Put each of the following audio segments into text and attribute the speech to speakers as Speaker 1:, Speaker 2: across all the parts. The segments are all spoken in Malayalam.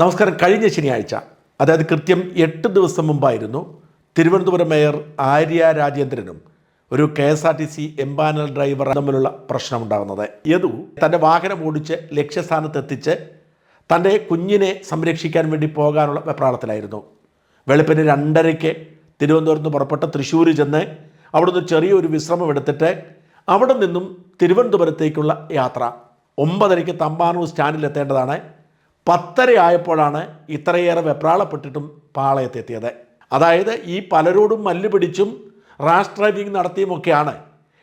Speaker 1: നമസ്കാരം. കഴിഞ്ഞ ശനിയാഴ്ച അതായത് കൃത്യം എട്ട് ദിവസം മുമ്പായിരുന്നു തിരുവനന്തപുരം മേയർ ആര്യ രാജേന്ദ്രനും ഒരു K S R T C empanel driver തമ്മിലുള്ള പ്രശ്നമുണ്ടാകുന്നത്. യദു തന്റെ വാഹനം ഓടിച്ച് ലക്ഷ്യസ്ഥാനത്തെത്തിച്ച് തന്റെ കുഞ്ഞിനെ സംരക്ഷിക്കാൻ വേണ്ടി പോകാനുള്ള വെപ്രാളത്തിലായിരുന്നു. വെളുപ്പിന് രണ്ടരയ്ക്ക് തിരുവനന്തപുരത്ത് നിന്ന് പുറപ്പെട്ട് തൃശ്ശൂർ ചെന്ന് അവിടുന്ന് ചെറിയൊരു വിശ്രമം എടുത്തിട്ട് അവിടെ നിന്നും തിരുവനന്തപുരത്തേക്കുള്ള യാത്ര. ഒമ്പതരയ്ക്ക് തമ്പാനൂർ സ്റ്റാൻഡിലെത്തേണ്ടതാണ്. പത്തര ആയപ്പോഴാണ് ഇത്രയേറെ വെപ്രാളപ്പെട്ടിട്ടും പാളയത്തെത്തിയത്. അതായത് ഈ പലരോടും മല്ല് പിടിച്ചും റാഷ് ഡ്രൈവിംഗ് നടത്തിയുമൊക്കെയാണ്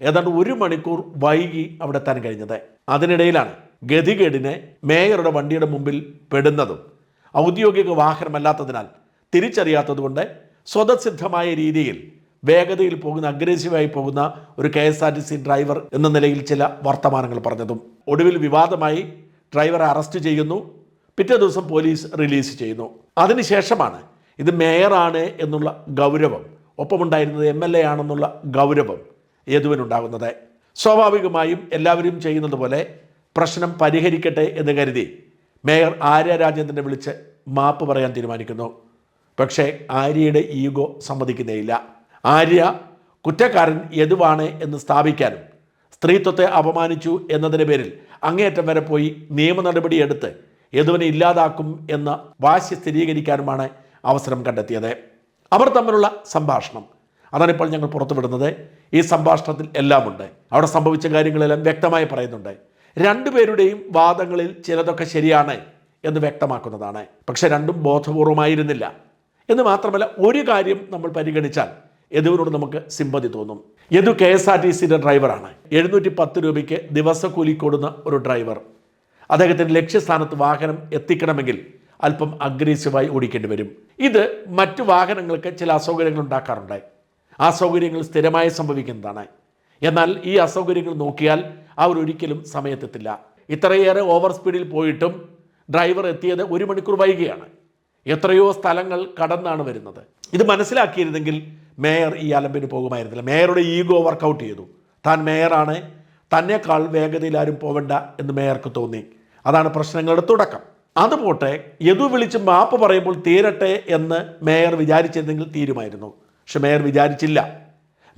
Speaker 1: ഏതാണ്ട് ഒരു മണിക്കൂർ വൈകി അവിടെ എത്താൻ കഴിഞ്ഞത്. അതിനിടയിലാണ് ഗതികേടിന് മേയറുടെ വണ്ടിയുടെ മുമ്പിൽ പെടുന്നതും ഔദ്യോഗിക വാഹനമല്ലാത്തതിനാൽ തിരിച്ചറിയാത്തതുകൊണ്ട് സ്വതസിദ്ധമായ രീതിയിൽ വേഗതയിൽ പോകുന്ന അഗ്രസീവായി പോകുന്ന ഒരു K S R T C driver എന്ന നിലയിൽ ചില വർത്തമാനങ്ങൾ പറഞ്ഞതും. ഒടുവിൽ വിവാദമായി ഡ്രൈവറെ അറസ്റ്റ് ചെയ്യുന്നു. പിറ്റേ ദിവസം പോലീസ് റിലീസ് ചെയ്യുന്നു. അതിനുശേഷമാണ് ഇത് മേയറാണ് എന്നുള്ള ഗൗരവം ഒപ്പമുണ്ടായിരുന്നത് എം എൽ എ ആണെന്നുള്ള ഗൗരവം യദുവിനുണ്ടാകുന്നത് സ്വാഭാവികമായും എല്ലാവരും ചെയ്യുന്നത് പോലെ പ്രശ്നം പരിഹരിക്കട്ടെ എന്ന് കരുതി മേയർ ആര്യ രാജേന്ദ്രനെ വിളിച്ച് മാപ്പ് പറയാൻ തീരുമാനിക്കുന്നു. പക്ഷേ ആര്യയുടെ ഈഗോ സമ്മതിക്കുന്നേയില്ല. ആര്യ കുറ്റക്കാരൻ യദുവാണ് എന്ന് സ്ഥാപിക്കാനും സ്ത്രീത്വത്തെ അപമാനിച്ചു എന്നതിന്റെ പേരിൽ അങ്ങേയറ്റം വരെ പോയി നിയമ നടപടിയെടുത്ത് യദുവിനെ ഇല്ലാതാക്കും എന്ന വാശി സ്ഥിരീകരിക്കാനുമാണ് അവസരം കണ്ടെത്തിയത്. അവർ തമ്മിലുള്ള സംഭാഷണം. അതാണിപ്പോൾ ഞങ്ങൾ പുറത്തുവിടുന്നത്. ഈ സംഭാഷണത്തിൽ എല്ലാമുണ്ട്. അവിടെ സംഭവിച്ച കാര്യങ്ങളെല്ലാം വ്യക്തമായി പറയുന്നുണ്ട്. രണ്ടുപേരുടെയും വാദങ്ങളിൽ ചിലതൊക്കെ ശരിയാണ് എന്ന് വ്യക്തമാക്കുന്നതാണ്. പക്ഷേ രണ്ടും ബോധപൂർവമായിരുന്നില്ല. എന്ന് മാത്രമല്ല ഒരു കാര്യം നമ്മൾ പരിഗണിച്ചാൽ യദുവിനോട് നമുക്ക് സിമ്പതി തോന്നും. Yadu K S R T സിയുടെ ഡ്രൈവറാണ്. എഴുന്നൂറ്റി പത്ത് രൂപയ്ക്ക് ദിവസക്കൂലി കൊടുന്ന ഒരു ഡ്രൈവർ. അദ്ദേഹത്തിന് ലക്ഷ്യസ്ഥാനത്ത് വാഹനം എത്തിക്കണമെങ്കിൽ അല്പം അഗ്രസീവായി ഓടിക്കേണ്ടി വരും. ഇത് മറ്റു വാഹനങ്ങൾക്ക് ചില അസൗകര്യങ്ങൾ ഉണ്ടാക്കാറുണ്ട്. ആ സൗകര്യങ്ങൾ സ്ഥിരമായി സംഭവിക്കുന്നതാണ്. എന്നാൽ ഈ അസൗകര്യങ്ങൾ നോക്കിയാൽ അവർ ഒരിക്കലും സമയത്തെത്തില്ല. ഇത്രയേറെ ഓവർ സ്പീഡിൽ പോയിട്ടും ഡ്രൈവർ എത്തിയത് ഒരു മണിക്കൂർ വൈകിയാണ്. എത്രയോ സ്ഥലങ്ങൾ കടന്നാണ് വരുന്നത്. ഇത് മനസ്സിലാക്കിയിരുന്നെങ്കിൽ മേയർ ഈ അലമ്പിന് പോകുമായിരുന്നില്ല. മേയറുടെ ഈഗോ വർക്കൗട്ട് ചെയ്തു. താൻ മേയറാണ്. തന്നെക്കാൾ വേഗതയിൽ ആരും പോവണ്ട എന്ന് മേയർക്ക് തോന്നി. അതാണ് പ്രശ്നങ്ങളുടെ തുടക്കം. അതുപോട്ടെ യദു വിളിച്ച് മാപ്പ് പറയുമ്പോൾ തീരട്ടെ എന്ന് മേയർ വിചാരിച്ചിരുന്നെങ്കിൽ തീരുമായിരുന്നു. പക്ഷെ മേയർ വിചാരിച്ചില്ല.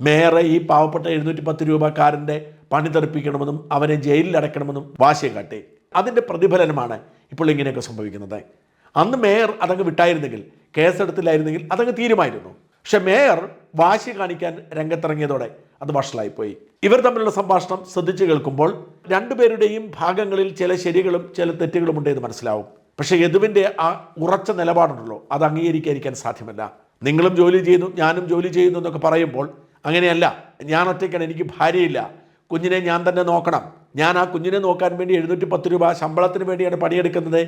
Speaker 1: മേയറെ ഈ പാവപ്പെട്ട എഴുന്നൂറ്റി പത്ത് രൂപക്കാരന്റെ പണി തെറിപ്പിക്കണമെന്നും അവനെ ജയിലിൽ അടയ്ക്കണമെന്നും വാശിയെ കാട്ടി. അതിന്റെ പ്രതിഫലനമാണ് ഇപ്പോൾ ഇങ്ങനെയൊക്കെ സംഭവിക്കുന്നത്. അന്ന് മേയർ അതങ്ങ് വിട്ടായിരുന്നെങ്കിൽ കേസെടുത്തില്ലായിരുന്നെങ്കിൽ അതങ്ങ് തീരുമായിരുന്നു. പക്ഷെ മേയർ വാശി കാണിക്കാൻ രംഗത്തിറങ്ങിയതോടെ അത് വഷളായിപ്പോയി. ഇവർ തമ്മിലുള്ള സംഭാഷണം ശ്രദ്ധിച്ചു കേൾക്കുമ്പോൾ രണ്ടുപേരുടെയും ഭാഗങ്ങളിൽ ചില ശരികളും ചില തെറ്റുകളും ഉണ്ടെന്ന് മനസ്സിലാവും. പക്ഷേ യദുവിന്റെ ആ ഉറച്ച നിലപാടുണ്ടല്ലോ അത് അംഗീകരിക്കാതിരിക്കാൻ സാധ്യമല്ല. നിങ്ങളും ജോലി ചെയ്യുന്നു ഞാനും ജോലി ചെയ്യുന്നു എന്നൊക്കെ പറയുമ്പോൾ അങ്ങനെയല്ല ഞാൻ ഒറ്റയ്ക്കാണ് എനിക്ക് ഭാര്യയില്ല. കുഞ്ഞിനെ ഞാൻ തന്നെ നോക്കണം. ഞാൻ ആ കുഞ്ഞിനെ നോക്കാൻ വേണ്ടി എഴുന്നൂറ്റി പത്ത് രൂപ ശമ്പളത്തിന് വേണ്ടിയാണ് പണിയെടുക്കുന്നത്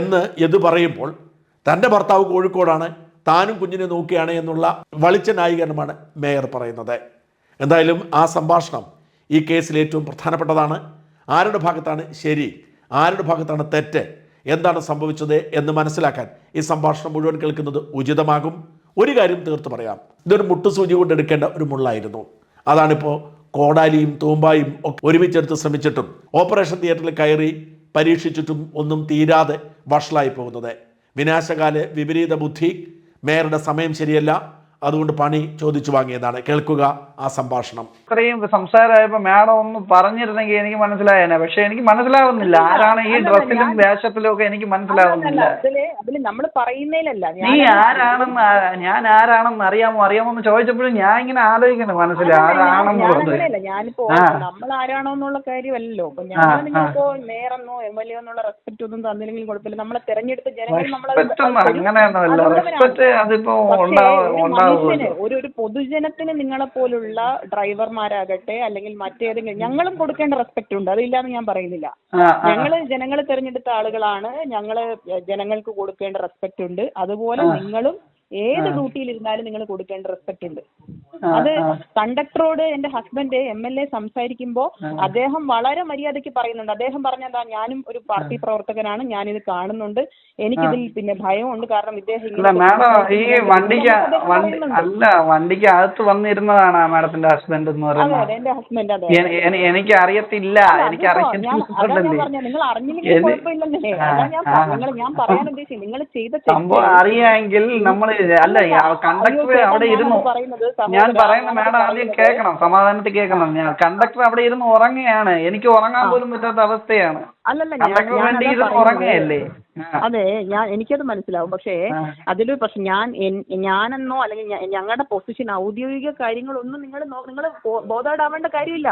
Speaker 1: എന്ന് യദു പറയുമ്പോൾ തന്റെ ഭർത്താവ് കോഴിക്കോടാണ് താനും കുഞ്ഞിനെ നോക്കുകയാണ് എന്നുള്ള വളിച്ച ന്യായീകരണമാണ് മേയർ പറയുന്നത്. എന്തായാലും ആ സംഭാഷണം ഈ കേസിൽ ഏറ്റവും പ്രധാനപ്പെട്ടതാണ്. ആരുടെ ഭാഗത്താണ് ശരി? ആരുടെ ഭാഗത്താണ് തെറ്റ്? എന്താണ് സംഭവിച്ചത് എന്ന് മനസ്സിലാക്കാൻ ഈ സംഭാഷണം മുഴുവൻ കേൾക്കുന്നത് ഉചിതമാകും. ഒരു കാര്യം തീർത്ത് പറയാം. ഇതൊരു മുട്ടുസൂചി കൊണ്ട് എടുക്കേണ്ട ഒരു മുള്ളായിരുന്നു. അതാണിപ്പോൾ കോടാലിയും തൂമ്പായും ഒക്കെ ഒരുമിച്ചെടുത്ത് ശ്രമിച്ചിട്ടും ഓപ്പറേഷൻ തിയേറ്ററിൽ കയറി പരീക്ഷിച്ചിട്ടും ഒന്നും തീരാതെ വഷളായി പോകുന്നത്. വിനാശകാല വിപരീത ബുദ്ധി മേയറുടെ സമയം ശരിയല്ല. അതുകൊണ്ട് പണി ചോദിച്ചു വാങ്ങിയതാണ്. കേൾക്കുക. ആ സംഭാഷണം.
Speaker 2: ഇത്രയും സംസാരമായപ്പോ മാഡം ഒന്ന് പറഞ്ഞിരുന്നെങ്കിൽ എനിക്ക് മനസ്സിലായേനെ. പക്ഷെ എനിക്ക് മനസ്സിലാവുന്നില്ല. ആരാണ് ഈ ഡ്രസ്സിലും
Speaker 3: ഞാൻ-
Speaker 2: വേഷത്തിലും ഒക്കെ എനിക്ക് മനസ്സിലാവുന്നില്ല.
Speaker 3: അല്ലല്ല, അതിൽ അതിൽ നമ്മൾ പറയുന്നതിലല്ല
Speaker 2: നീ ആരാണെന്ന് ആ- ഞാൻ ആരാണെന്ന് അറിയാമോ അറിയാമോ എന്ന് ചോദിച്ചപ്പോഴും ഞാൻ ഇങ്ങനെ ആലോചിക്കുന്നു മനസ്സിൽ ആരാണെന്നുള്ളത്
Speaker 3: ഞാനല്ല ഞാനിപ്പോ
Speaker 2: ആ.
Speaker 3: നമ്മൾ ആരാണോ എന്നുള്ള കാര്യമല്ലല്ലോ. അപ്പൊ
Speaker 2: ആ,
Speaker 3: ഞങ്ങൾ
Speaker 2: ആ.
Speaker 3: നിങ്ങളിപ്പോ നേരെന്നോ എം എൽ എ എന്നുള്ള റെസ്പെക്ട് ഒന്നും തന്നില്ലെങ്കിൽ കുഴപ്പമില്ല. നമ്മളെ തെരഞ്ഞെടുത്ത ജനങ്ങൾ നമ്മളെ
Speaker 2: റെസ്പെക്ട് ഒന്നും അങ്ങനെയൊന്നുമല്ല. റെസ്പെക്ട് അതിപ്പോ ഉണ്ടാവും ഉണ്ടാവുമല്ലോ.
Speaker 3: ഒരു ഒരു പൊതുജനത്തിന് നിങ്ങളെ പോലുള്ള ഡ്രൈവർമാരാകട്ടെ അല്ലെങ്കിൽ മറ്റേതെങ്കിലും ഞങ്ങളും കൊടുക്കേണ്ട റെസ്പെക്ട് ഉണ്ട്. അതില്ലാന്ന് ഞാൻ പറയുന്നില്ല. ഞങ്ങൾ ജനങ്ങളെ തെരഞ്ഞെടുത്ത ആളുകളാണ്. ഞങ്ങൾ ജനങ്ങൾക്ക് കൊടുക്കേണ്ട റെസ്പെക്ട് ഉണ്ട്. അതുപോലെ നിങ്ങളും ഏത് ഡ്യൂട്ടിയിൽ ഇരുന്നാലും നിങ്ങൾ കൊടുക്കേണ്ട റെസ്പെക്ട് ഉണ്ട്. അത്. കണ്ടക്ടറോട് എന്റെ ഹസ്ബൻഡ് എം എൽ എ സംസാരിക്കുമ്പോൾ അദ്ദേഹം വളരെ മര്യാദയ്ക്ക് പറയുന്നുണ്ട്. അദ്ദേഹം പറഞ്ഞെന്താ ഞാനും ഒരു പാർട്ടി പ്രവർത്തകനാണ് ഞാൻ ഇത് കാണുന്നുണ്ട് എനിക്കിതിൽ പിന്നെ ഭയമുണ്ട്. കാരണം ഇദ്ദേഹം
Speaker 2: മാഡം ഈ വണ്ടിക്ക് വണ്ടി അല്ല വണ്ടിക്ക് അകത്ത് വന്നിരുന്നതാണ് മാഡത്തിന്റെ ഹസ്ബൻഡ് എന്ന് പറയുന്നത്. എനിക്ക് അറിയത്തില്ല എനിക്ക്
Speaker 3: അറിയില്ല നിങ്ങൾ ഞാൻ നിങ്ങൾ ഞാൻ പറയാൻ ഉദ്ദേശിച്ചു നിങ്ങൾ ചെയ്ത
Speaker 2: അറിയാമെങ്കിൽ നമ്മൾ അല്ല കണ്ടക്ടർ അവിടെ ഇരുന്നു. ഞാൻ പറയുന്ന മാഡം ആദ്യം കേൾക്കണം സമാധാനത്തിൽ കേൾക്കണം. ഞാൻ കണ്ടക്ടർ അവിടെ ഇരുന്ന് ഉറങ്ങുകയാണ്. എനിക്ക് ഉറങ്ങാൻ പോലും പറ്റാത്ത അവസ്ഥയാണ്. കണ്ടക്ടർ വേണ്ടി ഇരുന്ന് ഉറങ്ങുകയല്ലേ.
Speaker 3: അതെ ഞാൻ എനിക്കത് മനസ്സിലാവും. പക്ഷേ
Speaker 2: അതിലൊരു
Speaker 3: പ്രശ്നം പക്ഷെ ഞാൻ ഞാനെന്നോ അല്ലെങ്കിൽ ഞങ്ങളുടെ പൊസിഷൻ ഔദ്യോഗിക കാര്യങ്ങളൊന്നും നിങ്ങൾ നിങ്ങൾ ബോധേഡാവേണ്ട കാര്യമില്ല.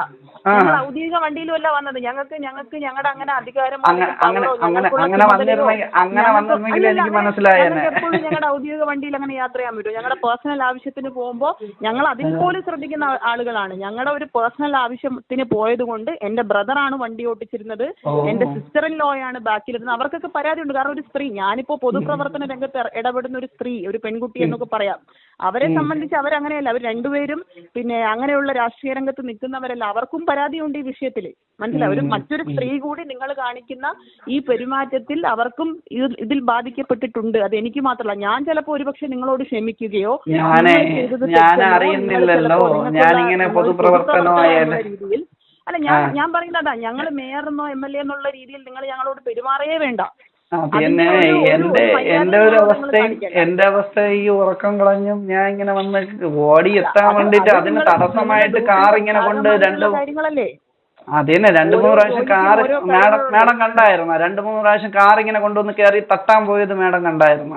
Speaker 3: ഞങ്ങൾ ഔദ്യോഗിക വണ്ടിയിലുമല്ല വന്നത്. ഞങ്ങൾക്ക് ഞങ്ങൾക്ക് ഞങ്ങളുടെ അങ്ങനെ അധികാരം എപ്പോഴും ഞങ്ങളുടെ ഔദ്യോഗിക വണ്ടിയിൽ അങ്ങനെ യാത്ര ചെയ്യാൻ പറ്റും. ഞങ്ങളുടെ പേഴ്സണൽ ആവശ്യത്തിന് പോകുമ്പോൾ ഞങ്ങൾ അതിൽ പോലും ശ്രദ്ധിക്കുന്ന ആളുകളാണ്. ഞങ്ങളുടെ ഒരു പേഴ്സണൽ ആവശ്യത്തിന് പോയത് കൊണ്ട് എന്റെ ബ്രദറാണ് വണ്ടി
Speaker 2: ഓടിച്ചിരുന്നത്.
Speaker 3: എന്റെ സിസ്റ്റർ ഇൻ ലോയാണ് ബാക്കിലിരുന്നത് അവർക്കൊക്കെ പരാതിയുണ്ട് കാരണം ഒരു സ്ത്രീ ഞാനിപ്പോ പൊതുപ്രവർത്തന രംഗത്ത് ഇട- ഇടപെടുന്ന ഒരു സ്ത്രീ ഒരു പെൺകുട്ടി എന്നൊക്കെ പറയാം. അവരെ സംബന്ധിച്ച് അവരങ്ങനെയല്ല. അവർ രണ്ടുപേരും പിന്നെ അങ്ങനെയുള്ള രാഷ്ട്രീയ രംഗത്ത് നിൽക്കുന്നവരല്ല. അവർക്കും പരാതിയുണ്ട് ഈ വിഷയത്തിൽ. മനസ്സിലായി? ഒരു മറ്റൊരു സ്ത്രീ കൂടി നിങ്ങൾ കാണിക്കുന്ന ഈ പെരുമാറ്റത്തിൽ അവർക്കും ഇതിൽ ബാധിക്കപ്പെട്ടിട്ടുണ്ട്. അത് എനിക്ക് മാത്രമല്ല. ഞാൻ ചിലപ്പോ ഒരുപക്ഷെ നിങ്ങളോട് ക്ഷമിക്കുകയോ
Speaker 2: ഞാൻ അറിയുന്നില്ലല്ലോ ഞാനിങ്ങനെ
Speaker 3: എന്നുള്ള രീതിയിൽ. അല്ല ഞാൻ ഞാൻ പറയുന്നതാ ഞങ്ങൾ എന്നോ എം എൽ എ എന്നുള്ള രീതിയിൽ നിങ്ങൾ ഞങ്ങളോട് പെരുമാറേ വേണ്ട.
Speaker 2: ആ, പിന്നെ എന്റെ എന്റെ ഒരു അവസ്ഥയും എന്റെ അവസ്ഥ ഈ ഉറക്കം കളഞ്ഞും ഞാൻ ഇങ്ങനെ വന്ന് ഓടി എത്താൻ
Speaker 3: അത്
Speaker 2: വേണ്ടിട്ട്
Speaker 3: അത്
Speaker 2: അതിന് തടസ്സമായിട്ട് കാർ ഇങ്ങനെ കൊണ്ട് രണ്ട്
Speaker 3: കാര്യങ്ങളല്ലേ?
Speaker 2: അതന്നെ രണ്ട് മൂന്ന് പ്രാവശ്യം കാർ മാഡം മാഡം കണ്ടായിരുന്ന? രണ്ട് മൂന്ന് പ്രാവശ്യം കാർ ഇങ്ങനെ കൊണ്ടുവന്ന് കയറി തട്ടാൻ പോയത് മാഡം കണ്ടായിരുന്ന?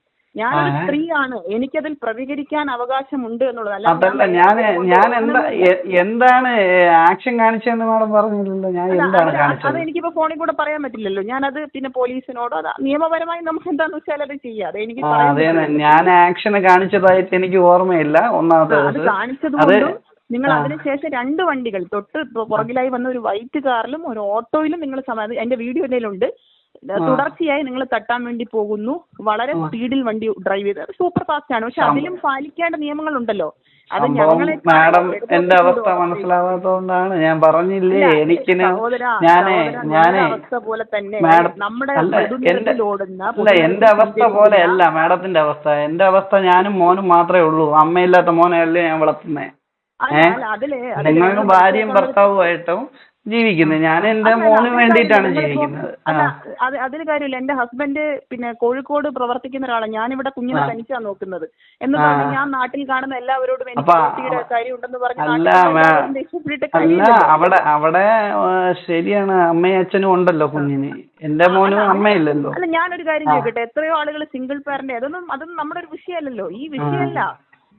Speaker 3: ഞാനൊരു. സ്ത്രീയാണ്. എനിക്കതിൽ പ്രതികരിക്കാൻ അവകാശമുണ്ട് എന്നുള്ളത്.
Speaker 2: അതല്ല ഞാൻ ഞാൻ എന്താ എന്താണ് ആക്ഷൻ കാണിച്ചതെന്ന് മാഡം പറഞ്ഞില്ലല്ലോ? ഞാൻ എന്താണ്
Speaker 3: അത്
Speaker 2: കാണിച്ചത്?
Speaker 3: എനിക്കിപ്പോ ഫോണിൽ കൂടെ പറയാൻ പറ്റില്ലല്ലോ. ഞാനത് പിന്നെ പോലീസിനോടോ അത് നിയമപരമായി നമുക്ക് എന്താന്ന് വെച്ചാൽ അത് ചെയ്യാം. അത് എനിക്ക്
Speaker 2: അതെ ഞാൻ ആക്ഷൻ കാണിച്ചതായിട്ട് എനിക്ക് ഓർമ്മയില്ല. ഒന്നാമത്തെ
Speaker 3: അത്
Speaker 2: ദിവസം.
Speaker 3: കാണിച്ചത്
Speaker 2: അത്
Speaker 3: കൊണ്ടും നിങ്ങൾ അതിനുശേഷം രണ്ട് വണ്ടികൾ തൊട്ട് പുറകിലായി വന്ന ഒരു വൈറ്റ് കാറിലും ഒരു ഓട്ടോയിലും നിങ്ങൾ എന്റെ വീഡിയോ എന്തെങ്കിലുണ്ട് തുടർച്ചയായി നിങ്ങൾ തട്ടാൻ വേണ്ടി പോകുന്നു. വളരെ സ്പീഡിൽ വണ്ടി ഡ്രൈവ് ചെയ്ത്. സൂപ്പർ ഫാസ്റ്റ് ആണ്. പക്ഷെ അതിലും പാലിക്കേണ്ട നിയമങ്ങളുണ്ടല്ലോ. അത് ഞങ്ങളെ
Speaker 2: മാഡം എന്റെ അവസ്ഥ മനസ്സിലാവാത്തതുകൊണ്ടാണ് ഞാൻ പറഞ്ഞില്ലേ എനിക്ക് ഞാനേ ഞാനേ
Speaker 3: അവസ്ഥ പോലെ തന്നെ നമ്മുടെ
Speaker 2: അല്ല എന്റെ അവസ്ഥ പോലെ അല്ല മാഡത്തിന്റെ അവസ്ഥ. എന്റെ അവസ്ഥ ഞാനും മോനും മാത്രമേ ഉള്ളൂ. അമ്മയില്ലാത്ത മോനെ
Speaker 3: അല്ലേ ഞാൻ വളർത്തുന്നേ ഏഹ്
Speaker 2: നിങ്ങൾക്ക് ഭാര്യയും ഭർത്താവുമായിട്ടും ജീവിക്കുന്നത് ഞാൻ എന്റെ മോന് വേണ്ടിയിട്ടാണ് ജീവിക്കുന്നത്.
Speaker 3: അത് അതിന് കാര്യമില്ല. എന്റെ ഹസ്ബൻഡ് പിന്നെ കോഴിക്കോട് പ്രവർത്തിക്കുന്ന ഒരാളാണ് ഇവിടെ കുഞ്ഞിനെ തനിച്ചാ നോക്കുന്നത്. എന്ന് പറഞ്ഞ് ഞാൻ നാട്ടിൽ കാണുന്ന എല്ലാവരോടും എനിക്ക് കാര്യമുണ്ടെന്ന് പറഞ്ഞ്
Speaker 2: അല്ല,
Speaker 3: കാര്യമില്ലല്ലോ.
Speaker 2: അവിടെ അവിടെ ശരിയാണ്. അമ്മയും അച്ഛനും ഉണ്ടല്ലോ കുഞ്ഞിന്. എന്റെ മോനും അമ്മയില്ലല്ലോ.
Speaker 3: അല്ല ഞാനൊരു കാര്യം ചോദിക്കട്ടെ. എത്രയോ ആളുകൾ സിംഗിൾ പാരന്റ് അതൊന്നും അതൊന്നും നമ്മുടെ ഒരു വിഷയമല്ലല്ലോ. ഈ വിഷയമല്ല.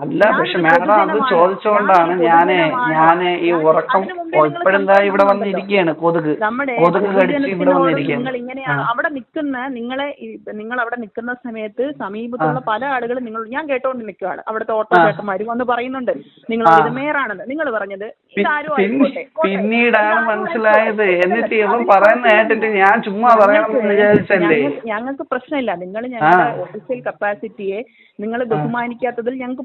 Speaker 2: അല്ല പക്ഷെ മാഡം അത്. ചോദിച്ചുകൊണ്ടാണ്
Speaker 3: ഞാൻ
Speaker 2: ഞാൻ ഈ ഉറക്കം ഇപ്പോഴെന്താ ഇവിടെ. വന്നിരിക്കുകയാണ് കൊതുക്
Speaker 3: നമ്മുടെ
Speaker 2: കൊതുക് കടിച്ച് ഇവിടെ വന്നിരിക്കുകയാണ്
Speaker 3: നിങ്ങൾ
Speaker 2: ആ.
Speaker 3: അവിടെ നിൽക്കുന്ന നിങ്ങളെ നിങ്ങൾ അവിടെ നിൽക്കുന്ന സമയത്ത് സമീപത്തുള്ള പല ആളുകളും നിങ്ങൾ ഞാൻ കേട്ടോണ്ട് നിൽക്കുകയാണ് അവിടുത്തെ ഓട്ടോ. ചേട്ടന്മാര് വന്ന് പറയുന്നുണ്ട് നിങ്ങൾ മേറാണെന്ന് നിങ്ങൾ പറഞ്ഞത് ഇതാരും ആയിക്കോട്ടെ.
Speaker 2: പിന്നീടാണ് മനസ്സിലായത്. എന്നിട്ട് ഇവൻ പറയുന്ന. കേട്ടിട്ട് ഞാൻ ചുമ്മാ പറയണമെന്ന് വിചാരിച്ചല്ലേ
Speaker 3: ഞങ്ങൾക്ക് പ്രശ്നമില്ല നിങ്ങൾ ഞങ്ങളുടെ ഒഫീഷ്യൽ കപ്പാസിറ്റിയെ നിങ്ങൾ ബഹുമാനിക്കാത്തതിൽ ഞങ്ങൾക്ക്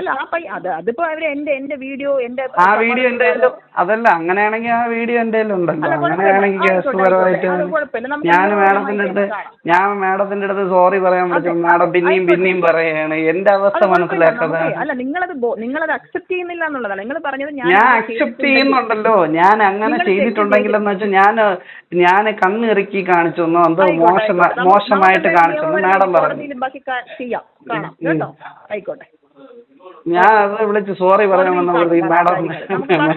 Speaker 3: അല്ല ആ പയ്യ അത് അതിപ്പോ അവർ എന്റെ എന്റെ വീഡിയോ എന്റെ
Speaker 2: ആ വീഡിയോ എന്റെ കയ്യിലും അതല്ല അങ്ങനെയാണെങ്കിൽ ആ വീഡിയോ എന്റെ
Speaker 3: ഉണ്ടല്ലോ.
Speaker 2: അങ്ങനെയാണെങ്കിൽ കേസുപരമായിട്ട് ഞാൻ മാഡത്തിന്റെ അടുത്ത് ഞാൻ മാഡത്തിന്റെ അടുത്ത് സോറി പറയാൻ പറ്റും മാഡം പിന്നെയും. പിന്നെയും പറയാണ്. എന്റെ അവസ്ഥ മനസ്സിലാക്കാതെ.
Speaker 3: അല്ല നിങ്ങളത് നിങ്ങളത് അക്സെപ്റ്റ് ചെയ്യുന്നില്ല എന്നുള്ളതാണ്. നിങ്ങൾ പറഞ്ഞത് ഞാൻ
Speaker 2: അക്സെപ്റ്റ് ചെയ്യുന്നുണ്ടല്ലോ. ഞാൻ അങ്ങനെ ചെയ്തിട്ടുണ്ടെങ്കിലെന്ന് വെച്ചാൽ ഞാൻ ഞാൻ കണ്ണിറുക്കി കാണിച്ചു എന്നോ എന്തോ മോശം മോശമായിട്ട്
Speaker 3: നമുക്ക്
Speaker 2: കാണിച്ചു എന്ന് മാഡം പറഞ്ഞു.
Speaker 3: ചെയ്യാം. കാണാം. കേട്ടോ? ആയിക്കോട്ടെ.
Speaker 2: ഞാൻ അത് വിളിച്ച് സോറി പറയാൻ വന്നത് ഈ മാഡം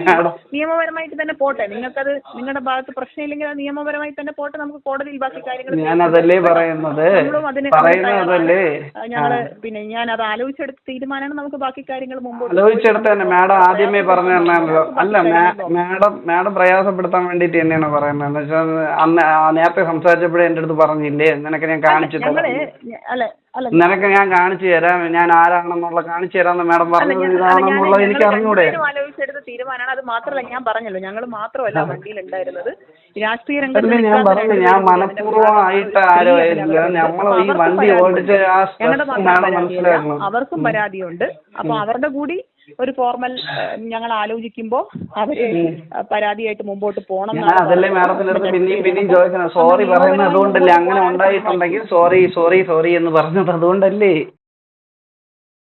Speaker 2: മാഡം
Speaker 3: നിയമപരമായിട്ട് തന്നെ പോട്ടെ. നിങ്ങൾക്ക് അത് നിങ്ങളുടെ ഭാഗത്ത് പ്രശ്നമില്ലെങ്കിൽ അത് നിയമപരമായി തന്നെ പോട്ടെ. നമുക്ക് കോടതിയിൽ ബാക്കി കാര്യങ്ങൾ
Speaker 2: ഞാൻ അതല്ലേ പറയുന്നത്.
Speaker 3: നമ്മളും അതിന്
Speaker 2: പറയുന്നതല്ലേ
Speaker 3: ഞങ്ങൾ പിന്നെ ഞാൻ അത് ആലോചിച്ചെടുത്ത തീരുമാനമാണ് നമുക്ക് ബാക്കി കാര്യങ്ങൾ മുമ്പോട്ട്
Speaker 2: ആലോചിച്ചെടുത്ത് തന്നെ. മാഡം ആദ്യമേ പറഞ്ഞു തന്നാണല്ലോ അല്ല മാഡം മാഡം പ്രയാസപ്പെടുത്താൻ വേണ്ടിയിട്ട് തന്നെയാണ് പറയുന്നത്. എന്ന് വെച്ചാൽ അന്ന് ആ നേരത്തെ സംസാരിച്ചപ്പോഴേ എന്റെ അടുത്ത് പറഞ്ഞില്ലേ? നിനക്ക് ഞാൻ കാണിച്ചിട്ടുണ്ട്
Speaker 3: ഞങ്ങൾ അല്ല അല്ല
Speaker 2: നിനക്ക് ഞാൻ കാണിച്ചു തരാം. ഞാൻ ആരാണെന്നുള്ള കാണിച്ചു തരാമെന്ന് മാഡം
Speaker 3: പറഞ്ഞു
Speaker 2: പറഞ്ഞത് ഇതാണെന്നുള്ളത് എനിക്ക് അറിഞ്ഞൂടെ.
Speaker 3: ആലോചിച്ചെടുത്ത തീരുമാനമാണ്. അത് മാത്രമല്ല ഞാൻ പറഞ്ഞല്ലോ ഞങ്ങൾ മാത്രമല്ല വണ്ടിയിൽ ഉണ്ടായിരുന്നത്. രാഷ്ട്രീയ രംഗത്ത്
Speaker 2: ഞാൻ പറഞ്ഞു ഞാൻ
Speaker 3: മനഃപൂർവമായിട്ട്
Speaker 2: ആരോ
Speaker 3: ഒരു
Speaker 2: നമ്മൾ ഈ വണ്ടി ഓടിച്ച് ആ
Speaker 3: ഞങ്ങളുടെ
Speaker 2: മനസ്സിലാക്കണം
Speaker 3: അവർക്കും പരാതിയുണ്ട്. അപ്പൊ അവരുടെ കൂടി ഒരു ഫോർമൽ ഞങ്ങൾ ആലോചിക്കുമ്പോൾ അവർ പരാതിയായിട്ട് മുമ്പോട്ട് പോകണം
Speaker 2: അതല്ലേ മാഡത്തിന്റെ അടുത്ത് പിന്നെയും പിന്നെയും ചോദിക്കണം സോറി പറയുന്നത് അതുകൊണ്ടല്ലേ അങ്ങനെ ഉണ്ടായിട്ടുണ്ടെങ്കിൽ സോറി സോറി സോറി എന്ന് പറഞ്ഞത് അതുകൊണ്ടല്ലേ?